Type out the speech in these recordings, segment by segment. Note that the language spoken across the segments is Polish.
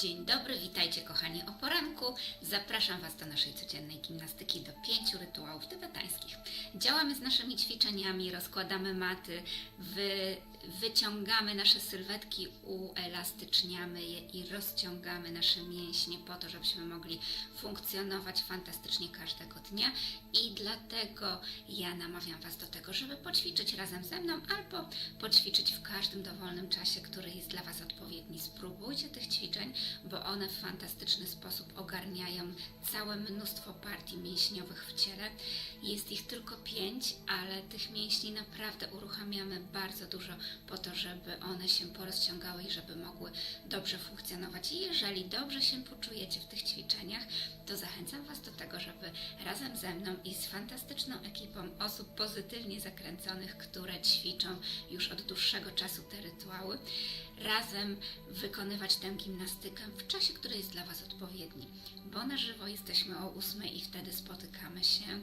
Dzień dobry, witajcie kochani o poranku. Zapraszam Was do naszej codziennej gimnastyki do pięciu rytuałów tybetańskich. Działamy z naszymi ćwiczeniami, rozkładamy maty, wy, wyciągamy nasze sylwetki, uelastyczniamy je i rozciągamy nasze mięśnie po to, żebyśmy mogli funkcjonować fantastycznie każdego dnia i dlatego ja namawiam Was do tego, żeby poćwiczyć razem ze mną albo poćwiczyć w każdym dowolnym czasie, który jest dla Was odpowiedni. Spróbujcie tych ćwiczeń, bo one w fantastyczny sposób ogarniają całe mnóstwo partii mięśniowych w ciele. Jest ich tylko pięć, ale tych mięśni naprawdę uruchamiamy bardzo dużo po to, żeby one się porozciągały i żeby mogły dobrze funkcjonować. I jeżeli dobrze się poczujecie w tych ćwiczeniach, to zachęcam Was do tego, żeby razem ze mną i z fantastyczną ekipą osób pozytywnie zakręconych, które ćwiczą już od dłuższego czasu te rytuały, razem wykonywać tę gimnastykę w czasie, który jest dla Was odpowiedni. Bo na żywo jesteśmy o 8 i wtedy spotykamy się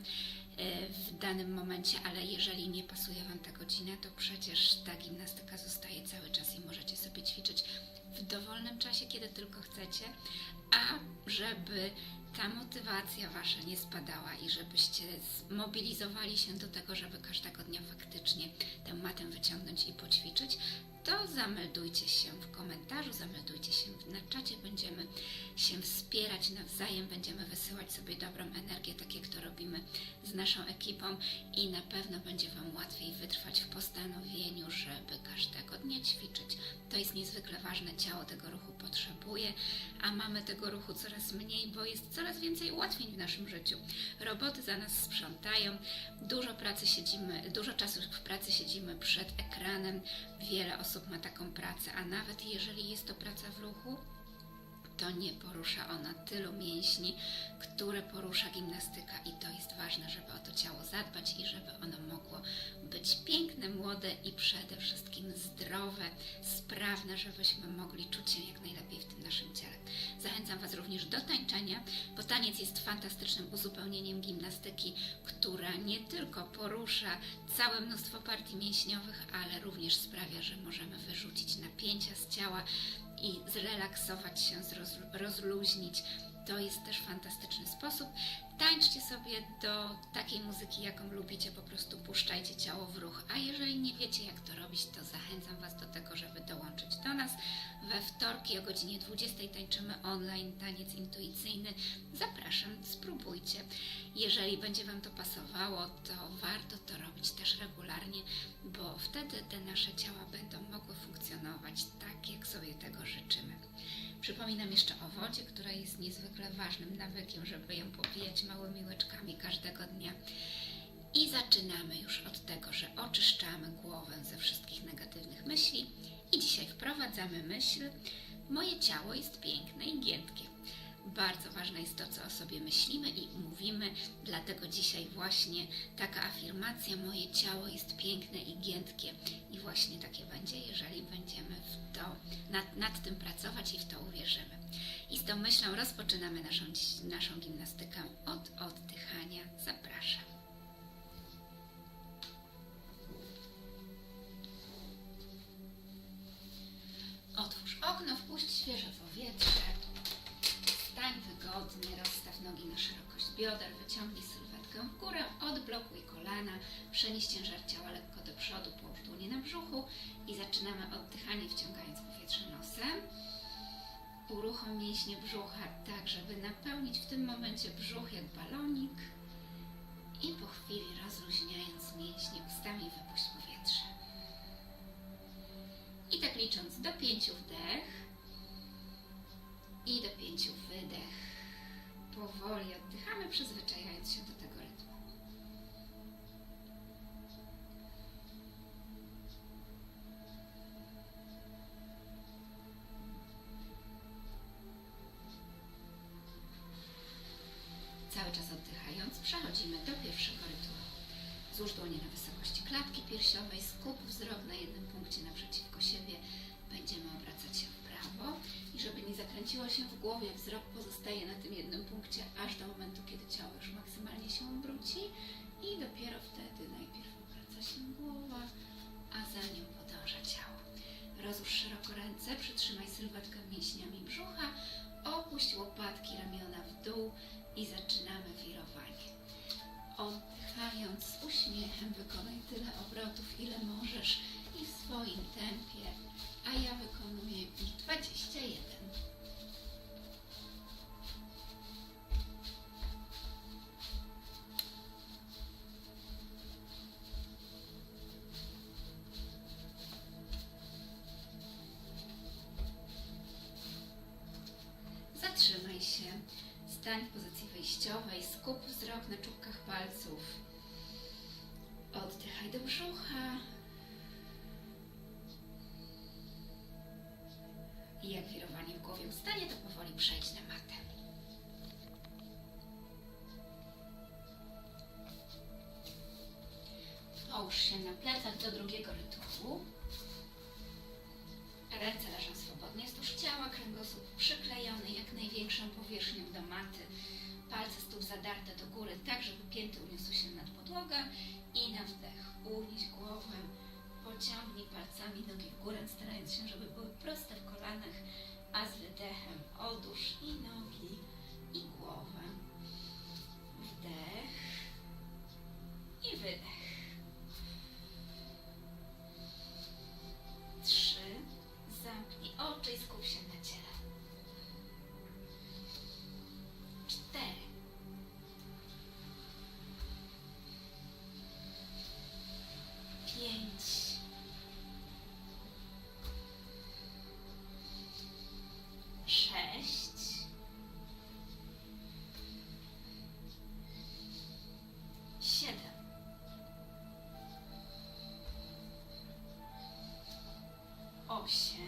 w danym momencie, ale jeżeli nie pasuje Wam ta godzina, to przecież ta gimnastyka zostaje cały czas i możecie sobie ćwiczyć w dowolnym czasie, kiedy tylko chcecie, a żeby ta motywacja Wasza nie spadała i żebyście zmobilizowali się do tego, żeby każdego dnia faktycznie tę matę wyciągnąć i poćwiczyć, to zameldujcie się w komentarzu, zameldujcie się na czacie, będziemy się wspierać nawzajem, będziemy wysyłać sobie dobrą energię, tak jak to robimy z naszą ekipą i na pewno będzie Wam łatwiej wytrwać w postanowieniu, żeby każdego dnia ćwiczyć. To jest niezwykle ważne, ciało tego ruchu potrzebuje, a mamy tego ruchu coraz mniej, bo jest coraz więcej ułatwień w naszym życiu. Roboty za nas sprzątają, dużo pracy siedzimy, dużo czasu w pracy siedzimy przed ekranem, wiele osób ma taką pracę, a nawet jeżeli jest to praca w ruchu, to nie porusza ona tylu mięśni, które porusza gimnastyka i to jest ważne, żeby o to ciało zadbać i żeby ono mogło być piękne, młode i przede wszystkim zdrowe, sprawne, żebyśmy mogli czuć się jak najlepiej w tym naszym ciele. Zachęcam Was również do tańczenia, bo taniec jest fantastycznym uzupełnieniem gimnastyki, która nie tylko porusza całe mnóstwo partii mięśniowych, ale również sprawia, że możemy wyrzucić napięcia z ciała, i zrelaksować się, rozluźnić. To jest też fantastyczny sposób. Tańczcie sobie do takiej muzyki, jaką lubicie, po prostu puszczajcie ciało w ruch. A jeżeli nie wiecie, jak to robić, to zachęcam Was do tego, żeby dołączyć do nas. We wtorki o godzinie 20 tańczymy online taniec intuicyjny. Zapraszam, spróbujcie. Jeżeli będzie Wam to pasowało, to warto to robić też regularnie, bo wtedy te nasze ciała będą mogły funkcjonować tak, jak sobie tego życzymy. Przypominam jeszcze o wodzie, która jest niezwykle ważnym nawykiem, żeby ją popijać małymi łyczkami każdego dnia. I zaczynamy już od tego, że oczyszczamy głowę ze wszystkich negatywnych myśli. I dzisiaj wprowadzamy myśl: Moje ciało jest piękne i giętkie. Bardzo ważne jest to, co o sobie myślimy i mówimy, dlatego dzisiaj właśnie taka afirmacja: Moje ciało jest piękne i giętkie. I właśnie takie będzie, jeżeli będziemy w to, nad, nad tym pracować i w to uwierzymy. I z tą myślą rozpoczynamy naszą, naszą gimnastykę od oddychania. Zapraszam. Otwórz okno, wpuść świeże powietrze. Wygodnie, rozstaw nogi na szerokość bioder, wyciągnij sylwetkę w górę, odblokuj kolana, przenieś ciężar ciała lekko do przodu, połóż dłonie na brzuchu i zaczynamy oddychanie wciągając powietrze nosem. Uruchom mięśnie brzucha tak, żeby napełnić w tym momencie brzuch jak balonik i po chwili rozluźniając mięśnie ustami wypuść powietrze. I tak licząc do pięciu wdech i do pięciu wydech. Powoli oddychamy, przyzwyczajając się do tego aż do momentu, kiedy ciało już maksymalnie się obróci i dopiero wtedy najpierw obraca się głowa, a za nią podąża ciało. Rozłóż szeroko ręce, przytrzymaj sylwetkę mięśniami brzucha, łopatki, ramiona w dół i zaczynamy wirowanie. Oddychając z uśmiechem wykonaj tyle obrotów, ile możesz i w swoim tempie, a ja wykonuję ich 21. Stań w pozycji wyjściowej. Skup wzrok na czubkach palców. Oddychaj do brzucha. I jak wirowanie w głowie ustanie, to powoli przejdź na matę. Połóż się na plecach do drugiego rytuału. Pięty uniosły się nad podłogę i na wdech unieś głowę. Pociągnij palcami nogi w górę, starając się, żeby były proste w kolanach, a z wydechem odłóż i nogi, i głowę. Wdech i wydech. Oh, option.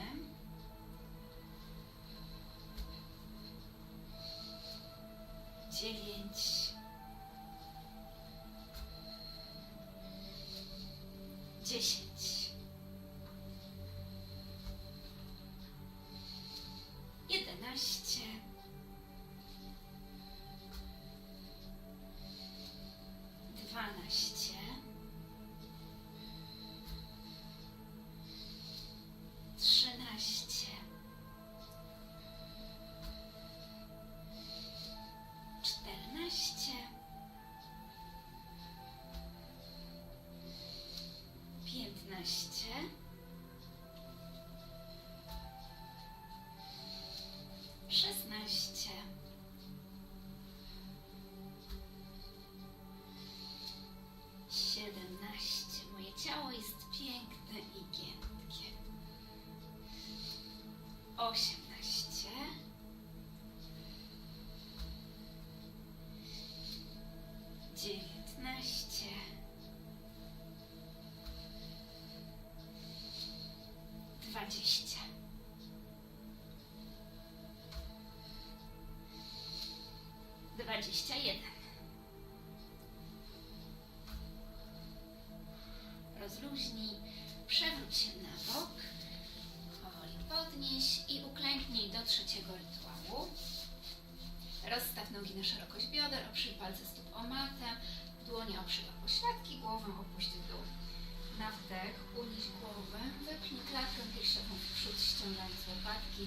Dwadzieścia. Dwadzieścia jeden. Rozluźnij, przewróć się na bok. Powoli podnieś i uklęknij do trzeciego rytuału. Rozstaw nogi na szerokość bioder, oprzyj palce stóp o matę, dłonie oprzyj o pośladki, głowę opuść w dół. Na wdech unieś głowę, wypnij klatkę piersiową w przód, ściągając łopatki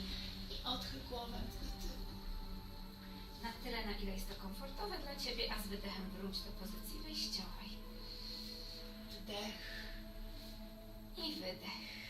i odchyl głowę do tyłu. Na tyle, na ile jest to komfortowe dla Ciebie, a z wydechem wróć do pozycji wyjściowej. Wdech i wydech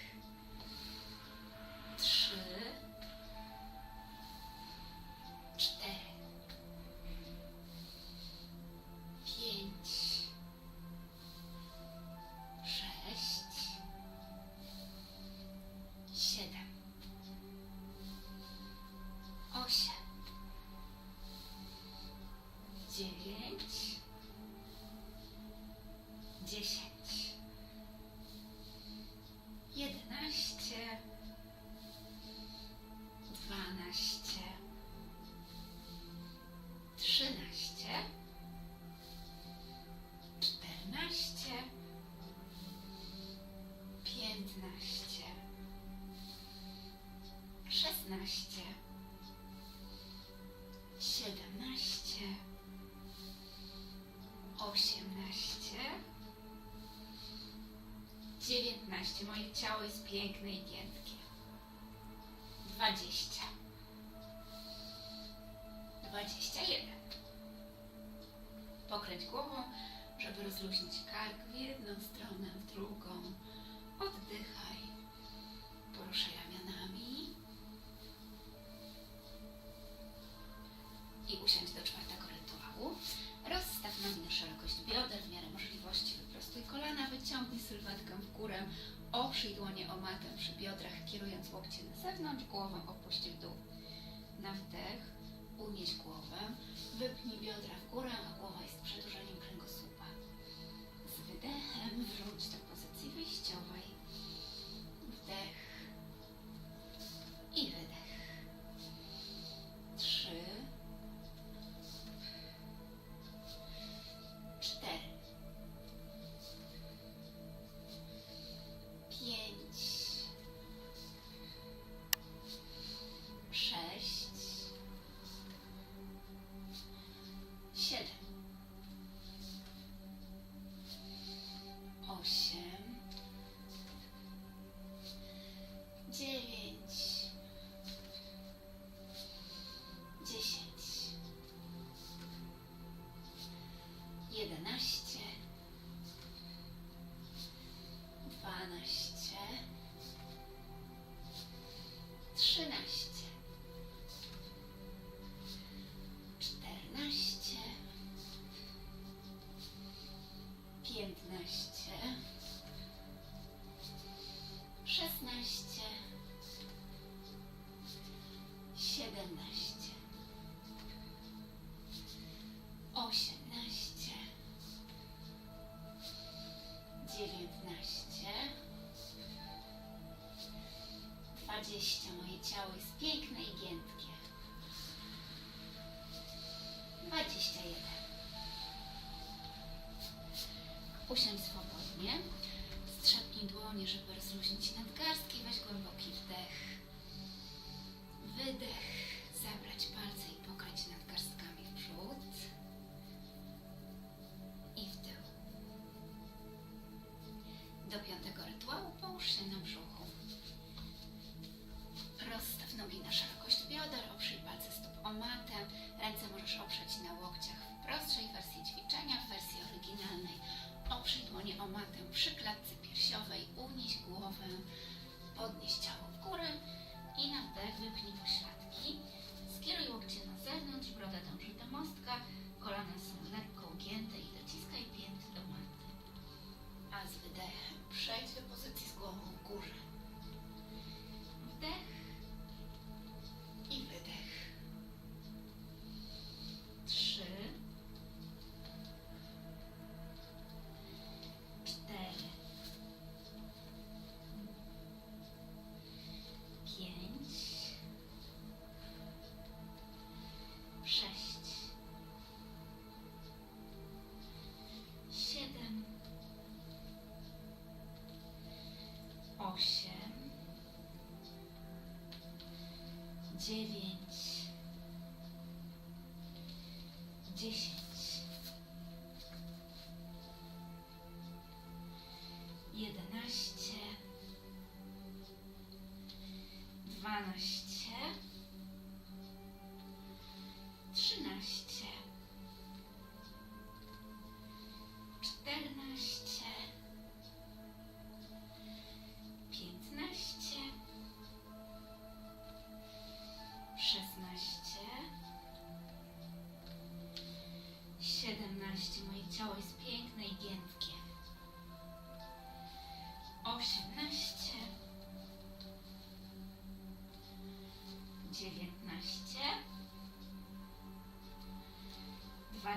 szesnaście, siedemnaście, osiemnaście, dziewiętnaście. Moje ciało jest piękne i giętkie. Dwadzieścia. Dłonie o matę przy biodrach, kierując łokcie na zewnątrz, głową opuść w dół. Na wdech unieś głowę, wypnij biodra w górę, a głowa jest przedłużeniem kręgosłupa. Z wydechem wróć do pozycji wyjściowej. Dziewiętnaście, dwadzieścia. Moje ciało jest piękne i giętkie. Dwadzieścia jeden. Usiądź swobodnie. Strzepnij dłonie, żeby rozluźnić nadgarstki. Weź głęboki wdech. Wydech. Matę przy klatce piersiowej, unieś głowę, podnieś ciało w górę i na wdech wypnij pośladki. Skieruj łokcie na zewnątrz, broda dąży do mostka, kolana są lekko ugięte i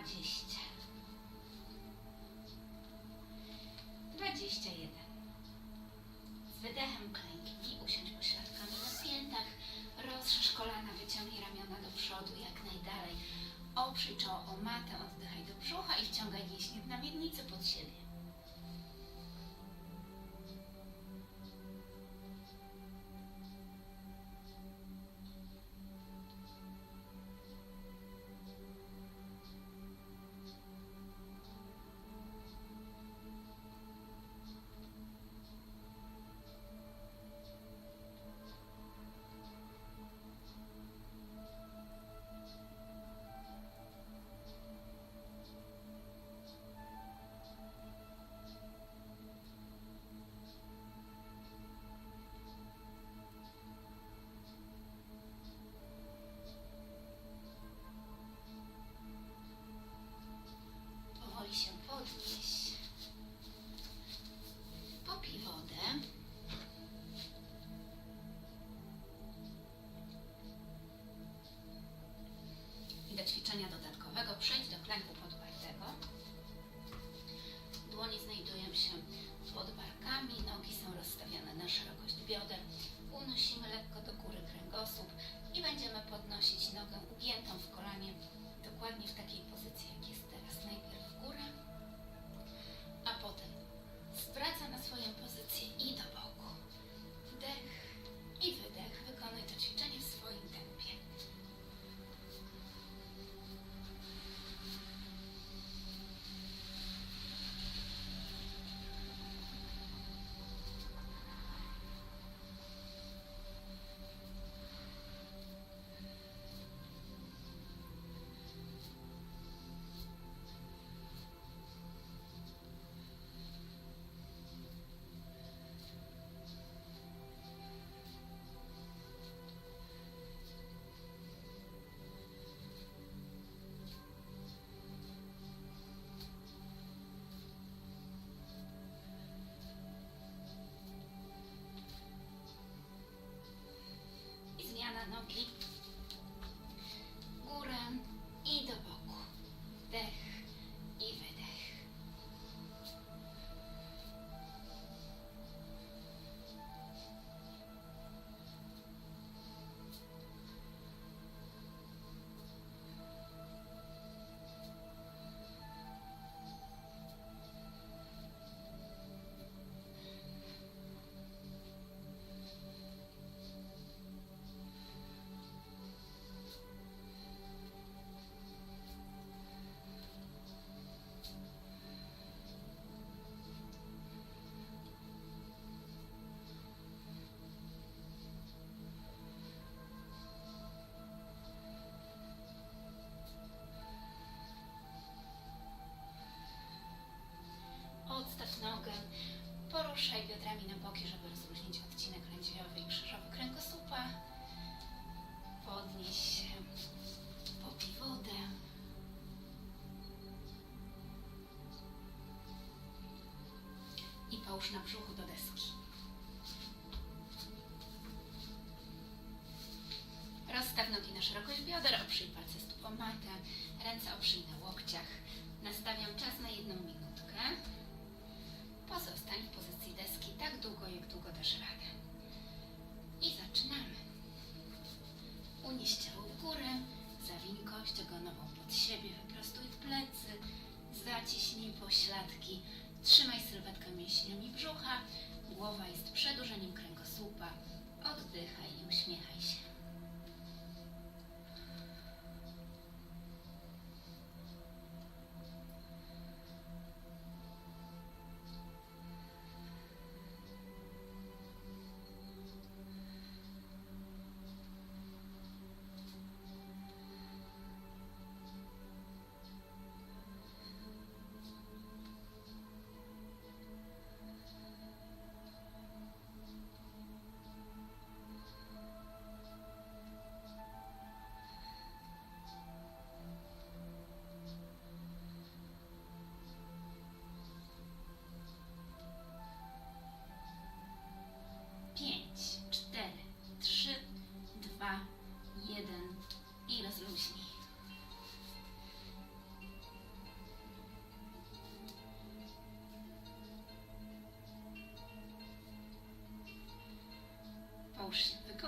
dwadzieścia, na brzuchu do deski. Rozstaw nogi na szerokość bioder, oprzyj palce stóp o matę, ręce oprzyj na łokciach. Nastawiam czas na jedną minutkę. Pozostań w pozycji deski tak długo, jak długo dasz radę.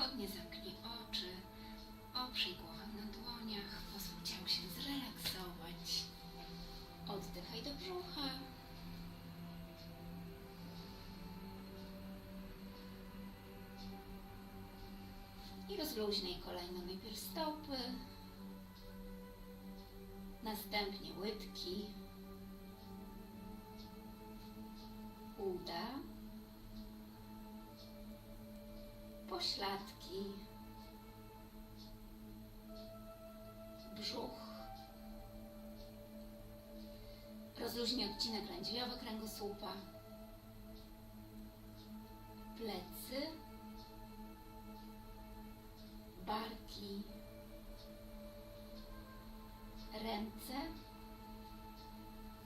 Wygodnie, zamknij oczy, oprzyj głowę na dłoniach, pozwól ciału się zrelaksować. Oddychaj do brzucha. I rozluźnij kolejno najpierw stopy, następnie łydki, uda, Rozluźnij odcinek lędźwiowy kręgosłupa, plecy, barki, ręce,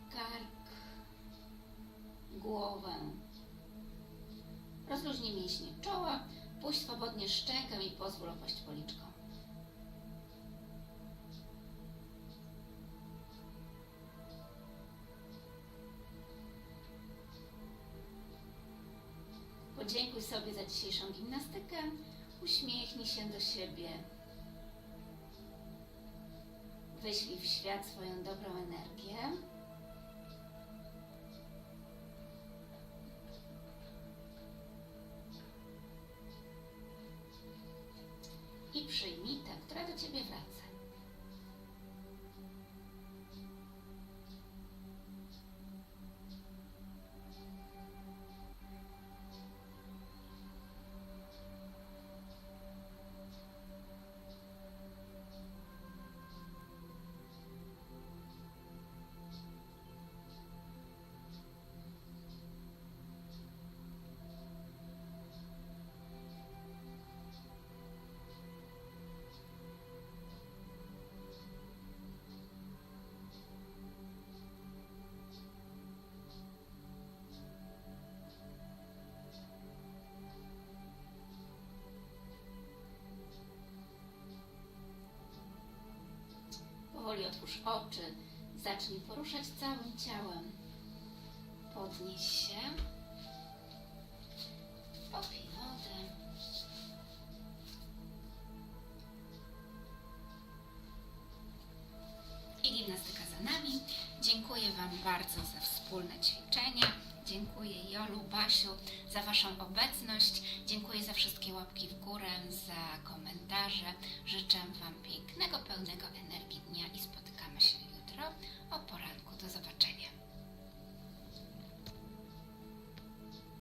kark, głowę. Rozluźnij mięśnie czoła, puść swobodnie szczękę i pozwól opaść policzką. Dzisiejszą gimnastykę. Uśmiechnij się do siebie. Wyślij w świat swoją dobrą energię. I przyjmij tę, która do Ciebie wraca. Powoli otwórz oczy. Zacznij poruszać całym ciałem. Podnieś się. Popij wodę. I gimnastyka za nami. Dziękuję Wam bardzo za wspólne ćwiczenie. Dziękuję Jolu, Basiu za Waszą obecność. Dziękuję wszystkie łapki w górę, za komentarze. Życzę Wam pięknego, pełnego energii dnia i spotkamy się jutro o poranku. Do zobaczenia.